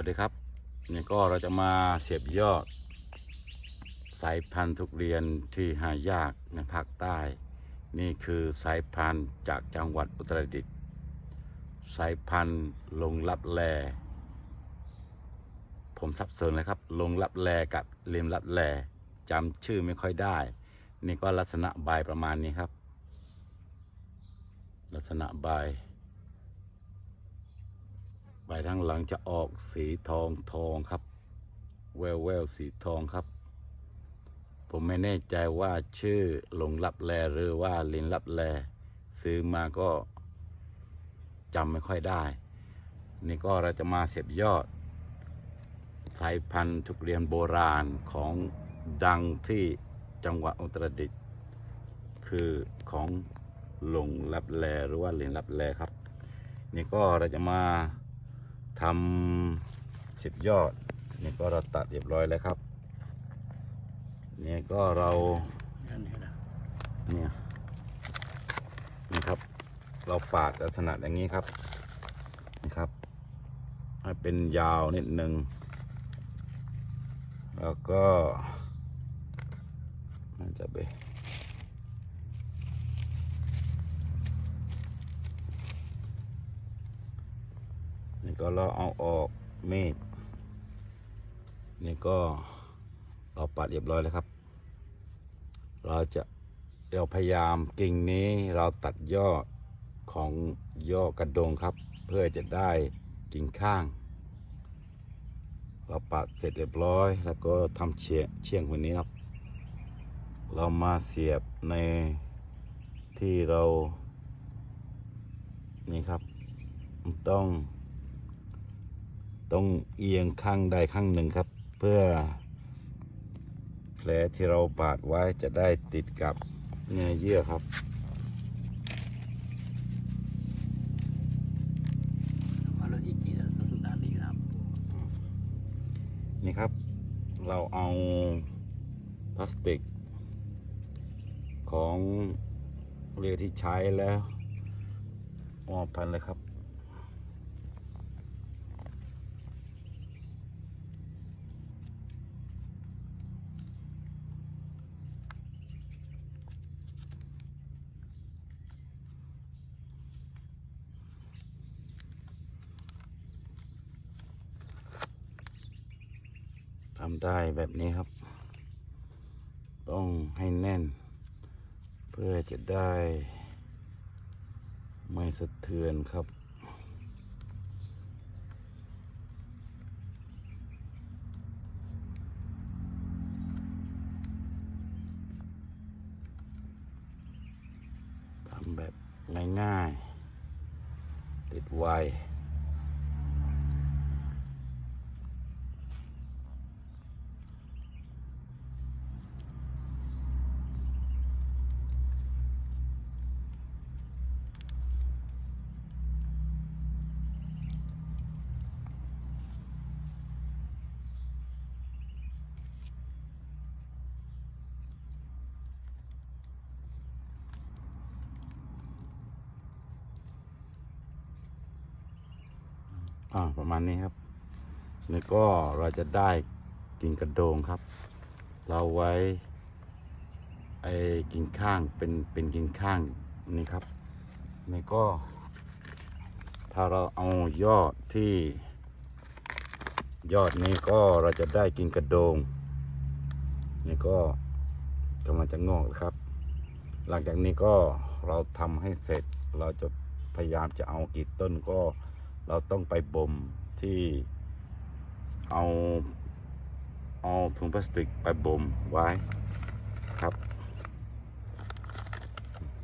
วัสดีครับนี่ก็เราจะมาเสียบยอด สายพันธุ์ทุเรียนที่หายากในภาคใต้ นี่คือสายพันธุ์จากจังหวัดอุตรดิตถ์สายพันธุ์ลงลับแล ผมสับสนเลยครับ ลงลับแลกับเลมลับแลจำชื่อไม่ค่อยได้ นี่ก็ลักษณะใบประมาณนี้ครับ ลักษณะใบ ใบทั้งหลังจะออกสีทองทองครับ แววแววสีทองครับ ผมไม่แน่ใจว่าชื่อหลงลับแลหรือว่าลินลับแล ซื้อมาก็จำไม่ค่อยได้ นี่ก็เราจะมาเสียบยอด สายพันธุ์ทุเรียนโบราณของดังที่จังหวัดอุตรดิตถ์คือของหลงลับแลหรือว่าลินลับแลครับ นี่ก็เราจะมา ทำสิบยอดนี่ก็เราตัดเรียบร้อยแล้วครับ นี่ก็เราเนี่ยนี่ครับ เราปาดลักษณะอย่างนี้ครับนี่ครับให้เป็นยาวนิดหนึ่งแล้วก็น่าจะไป นี่ ก็เราเอาออกเมีดนี่ก็เราปัดเรียบร้อยแล้วครับ เราจะเราพยายามกิ่งนี้เราตัดยอดของยอดกระดงครับ เพื่อจะได้กิ่งข้าง เราปัดเสร็จเรียบร้อย แล้วก็ทำเชียเชียงคนนี้ครับ เรามาเสียบในที่เรานี่ครับต้อง ต้องเอียงข้างใดข้างหนึ่งครับ เพื่อแผลที่เราปาดไว้จะได้ติดกับเนื้อเยื่อครับ Kalau iki dah sudah di dalam. นี่ครับ เราเอาพลาสติก ของเรือที่ใช้แล้วมอบพันเลยครับำได้แบบนี้ครับ ต้องให้แน่น เพื่อจะได้ ไม่สะเทือนครับทำแบบง่าย ๆ ติดไว อ่าประมาณนี้ครับนี่ก็เราจะได้กิ่งกระโดงครับ เราไว้ไอ้กิ่งข้างเป็นเป็นกิ่งข้างนี่ครับนี่ก็ ถ้าเราเอายอดที่ ยอดนี้ก็เราจะได้กิ่งกระโดงนี่ก็กำลังจะงอกครับ หลังจากนี้ก็เราทำให้เสร็จเราจะพยายามจะเอากี่ต้นก็ เราต้องไปบ่มที่เอาเอาถุงพลาสติกไปบ่มไว้ครับ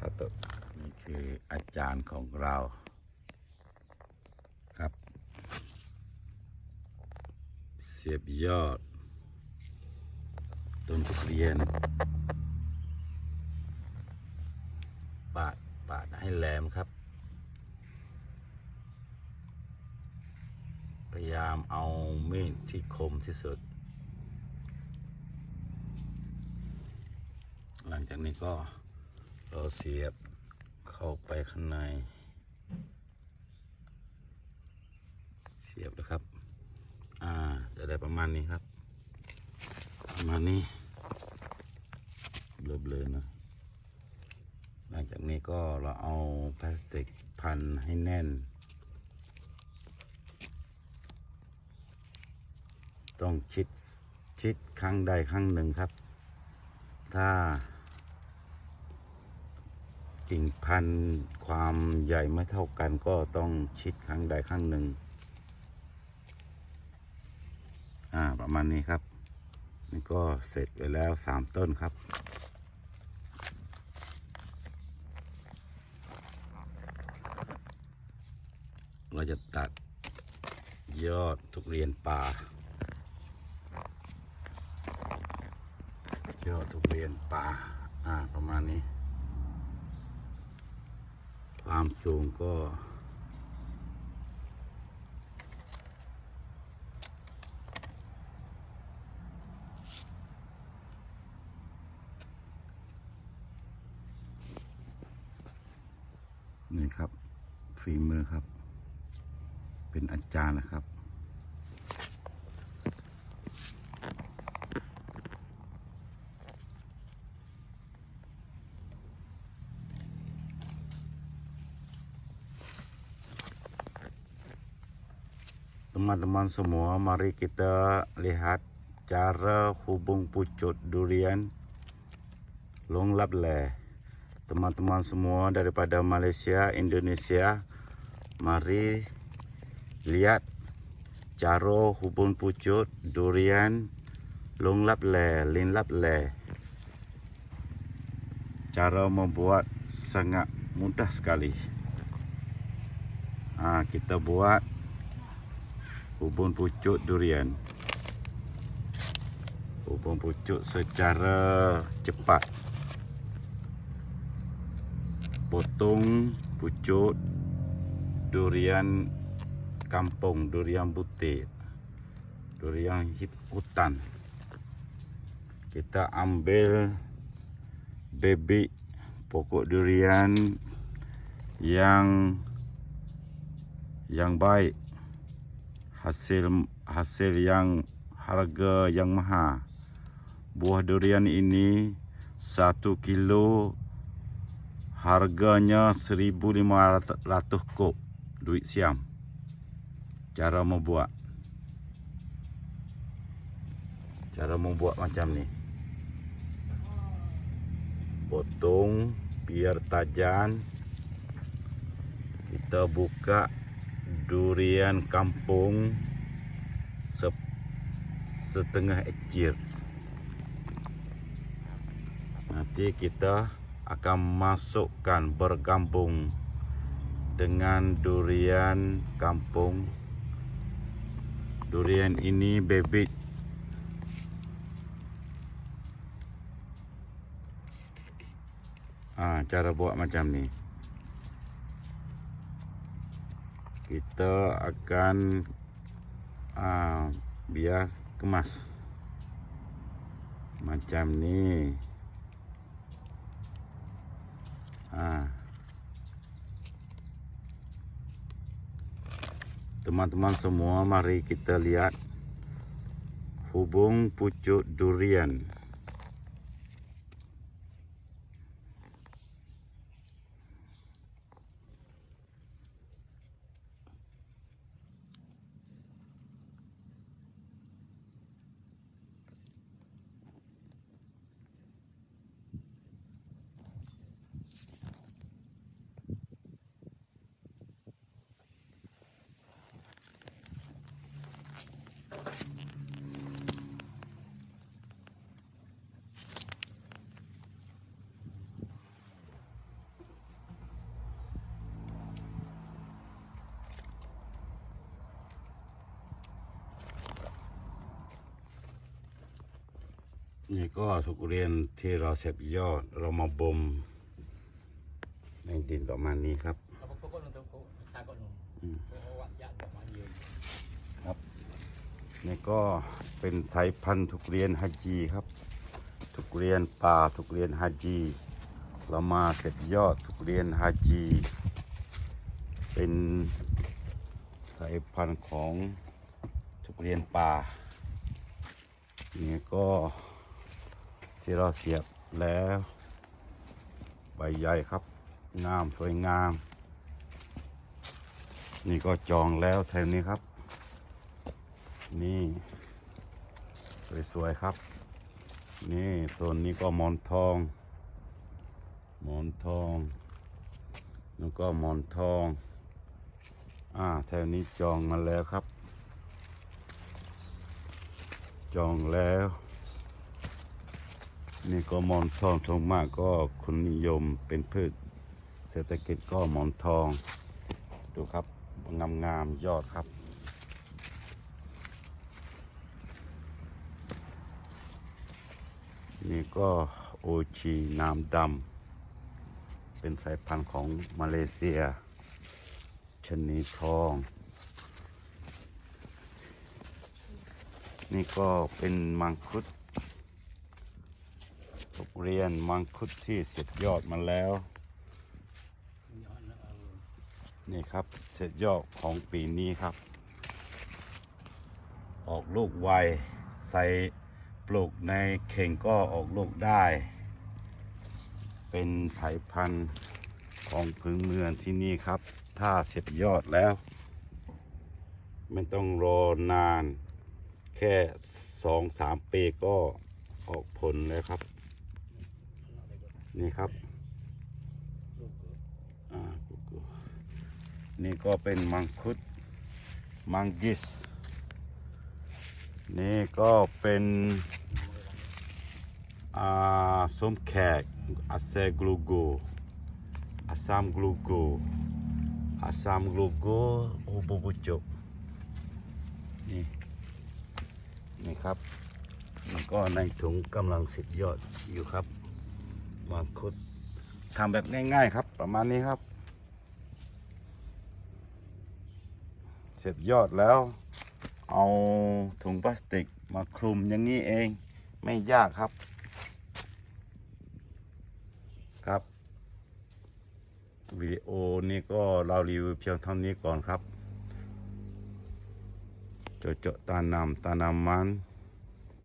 ครับตัวนี่คืออาจารย์ของเราครับ เสียบยอดต้นทุเรียนปาดปาดให้แหลมครับ พยายามเอามีดที่คมที่สุด หลังจากนี้ก็เราเสียบเข้าไปข้างใน เสียบนะครับ อ่า จะได้ประมาณนี้ครับ ประมาณนี้เบลอๆนะ หลังจากนี้ก็เราเอาพลาสติกพันให้แน่น ต้องชิดชิดข้างใดข้างหนึ่งครับ ถ้า กิ่งพันธุ์ความใหญ่ไม่เท่ากันก็ต้องชิดข้างใดข้างหนึ่งอ่าประมาณนี้ครับนี่ก็เสร็จไปแล้วสามต้นครับเราจะตัดยอดทุเรียนป่า ยอดทุเรียนป่า อ่า ประมาณนี้ ความสูงก็นี่ครับฝีมือครับ เป็นอาจารย์นะครับ Teman-teman semua, mari kita lihat cara hubung pucut durian Long Lableh. Teman-teman semua daripada Malaysia, Indonesia, mari lihat cara hubung pucut durian Long Lableh, Lin Lableh. Cara membuat sangat mudah sekali. Ah, kita buat hubung pucuk durian. Hubung pucuk secara cepat. Potong pucuk durian kampung, durian butir. Durian hutan. Kita ambil bebek pokok durian yang yang baik hasil hasil yang harga yang mahal. Buah durian ini satu kilo harganya 1500 kop duit siam. Cara membuat. Cara membuat macam ni. Potong biar tajam. Kita buka durian kampung se setengah ekir. Nanti kita akan masukkan bergabung dengan durian kampung. Durian ini bebek Ah, cara buat macam ni. Kita akan uh, biar kemas. Macam ni. Ha. teman-teman semua mari kita lihat hubung pucuk durian นี่ก็ทุกเรียนที่เราเสพยอดเรามาบ่มในดินประมาณนี้ครับ Apa pokok untuk pokok takut nu. Hmm. Pokok wak yak buat manja. นี่ก็เป็นสายพันธุ์ทุกเรียนฮัจจีครับ ทุกเรียนป่าทุกเรียนฮัจจีเรามาเสร็จยอดทุกเรียนฮัจจีเป็นสายพันธุ์ของทุกเรียนป่านี่ก็ ที่เราเสียบแล้ว ใบใหญ่ครับ งามสวยงาม นี่ก็จองแล้วแถวนี้ครับ นี่ สวยๆครับ นี่โซนนี้ก็หมอนทอง หมอนทอง แล้วก็หมอนทองอ่าแถวนี้จองมาแล้วครับ จองแล้ว นี่ก็มอนทองทองมากก็คุณนิยมเป็นพืชเศรษฐกิจก็มอนทอง ดูครับงามงามยอดครับ นี่ก็โอชีน้ำดำเป็นสายพันธุ์ของมาเลเซีย ชนีทอง นี่ก็เป็นมังคุด เรียนมังคุดที่เสร็จยอดมาแล้ว นี่ครับเสร็จยอดของปีนี้ครับ ออกลูกไว ใส่ปลูกในเข่งก็ออกลูกได้ เป็นสายพันธุ์ของพื้นเมืองที่นี่ครับ ถ้าเสร็จยอดแล้ว ไม่ต้องรอนาน แค่สองสามปีก็ออกผลแล้วครับ นี่ครับนี่ก็เป็นมังคุด มังกิส นี่ก็เป็นส้มแขกอาเซกลูโกอาซามกลูโกอาซามกลูโกโอบุบุจบนี่นี่ครับมันก็ในถุงกำลังสิทธยอดอยู่ครับ มังคุดทำแบบง่ายๆครับ ประมาณนี้ครับ เสร็จยอดแล้ว เอาถุงพลาสติกมาคลุมอย่างนี้เองไม่ยากครับ ครับวิดีโอนี้ก็เรารีวิวเพียงเท่านี้ก่อนครับ โจโจตานำตานำมัน